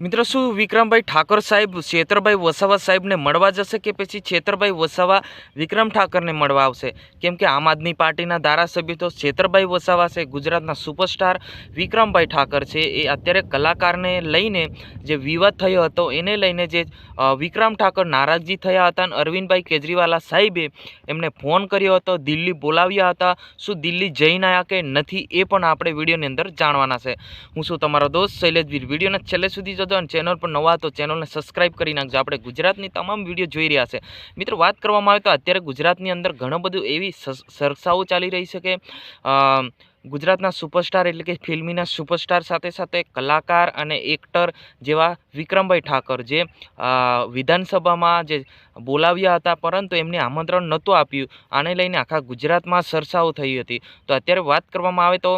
મિત્રો, શું વિક્રમભાઈ ઠાકોર સાહેબ, છેતરભાઈ વસાવા સાહેબને મળવા જશે કે પછી છેતરભાઈ વસાવા વિક્રમ ઠાકરને મળવા આવશે? કેમ કે આમ આદમી પાર્ટીના ધારાસભ્ય તો છેતરભાઈ વસાવા છે, ગુજરાતના સુપરસ્ટાર વિક્રમભાઈ ઠાકર છે. એ અત્યારે કલાકારને લઈને જે વિવાદ થયો હતો, એને લઈને જે વિક્રમ ઠાકર નારાજગી થયા હતા અને અરવિંદભાઈ કેજરીવાલા સાહેબે એમને ફોન કર્યો હતો, દિલ્હી બોલાવ્યા હતા. શું દિલ્હી જઈને આવ્યા કે નથી એ પણ આપણે વિડીયોની અંદર જાણવાના છે. હું શું તમારો દોસ્ત શૈલેષવીર. વિડીયોને છેલ્લે સુધી જોજો અને ચેનલ પર નવા તો ચેનલને સબસ્ક્રાઈબ કરી નાખજો. આપણે ગુજરાતની તમામ વીડિયો જોઈ રહ્યા છે. મિત્રો, વાત કરવામાં આવે તો અત્યારે ગુજરાતની અંદર ઘણું બધું એવી સરસાઓ ચાલી રહી છે કે ગુજરાતના સુપરસ્ટાર એટલે કે ફિલ્મીના સુપરસ્ટાર સાથે સાથે કલાકાર અને એક્ટર જેવા વિક્રમભાઈ ઠાકર જે વિધાનસભામાં જે બોલાવ્યા હતા, પરંતુ એમને આમંત્રણ નહોતું આપ્યું. આને લઈને આખા ગુજરાતમાં સરસાઓ થઈ હતી. તો અત્યારે વાત કરવામાં આવે તો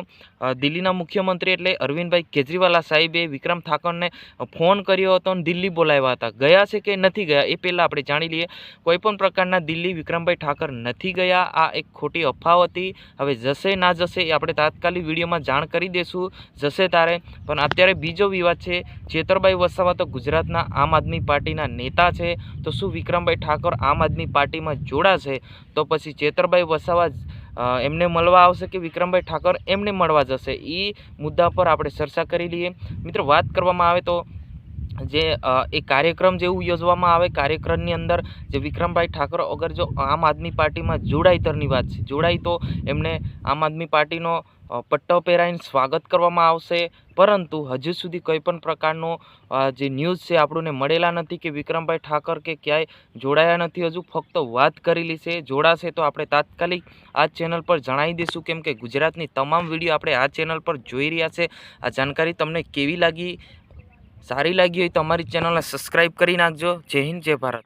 દિલ્હીના મુખ્યમંત્રી એટલે અરવિંદભાઈ કેજરીવાલા સાહેબે વિક્રમ ઠાકરને ફોન કર્યો હતો અને દિલ્હી બોલાવ્યા હતા. ગયા છે કે નથી ગયા, એ પહેલાં આપણે જાણી લઈએ. કોઈપણ પ્રકારના દિલ્હી વિક્રમભાઈ ઠાકર નથી ગયા, આ એક ખોટી અફવા હતી. હવે જશે ના જશે એ આપણે તાત્કાલિક વિડીયોમાં જાણ કરી દઈશું જશે તારે. પણ અત્યારે બીજો વિવાદ છે, ચેતરભાઈ વસાવા તો ગુજરાતના આમ આદમી પાર્ટીના નેતા છે. તો શું વિક્રમભાઈ ઠાકોર આમ આદમી પાર્ટીમાં જોડાશે, તો પછી ચેતરભાઈ વસાવા એમને મળવા આવશે કે વિક્રમભાઈ ઠાકોર એમને મળવા જશે? એ મુદ્દા પર આપણે ચર્ચા કરી લઈએ. મિત્રો, વાત કરવામાં આવે તો જે એ કાર્યક્રમ જેવું યોજવામાં આવે, કાર્યક્રમની અંદર જે વિક્રમભાઈ ઠાકોર અગર જો આમ આદમી પાર્ટીમાં જોડાય તરની વાત છે જોડાય તો એમને આમ આદમી પાર્ટીનો પટ્ટો પહેરાવીને સ્વાગત કરવામાં આવશે. પરંતુ હજુ સુધી કોઈ પણ પ્રકારનો જે ન્યૂઝ છે આપણને મળેલા નથી કે વિક્રમભાઈ ઠાકર કે ક્યાંય જોડાયા નથી. હજુ ફક્ત વાત કરેલી છે, જોડાશે તો આપણે તાત્કાલિક આ ચેનલ પર જણાવી દઈશું કેમ કે ગુજરાતની તમામ વીડિયો આપણે આ ચેનલ પર જોઈ રહ્યા છે. આ જાણકારી તમને કેવી લાગી? સારી લાગી હોય તો અમારી ચેનલને સબસ્ક્રાઈબ કરી નાખજો. જય હિન્દ જય ભારત.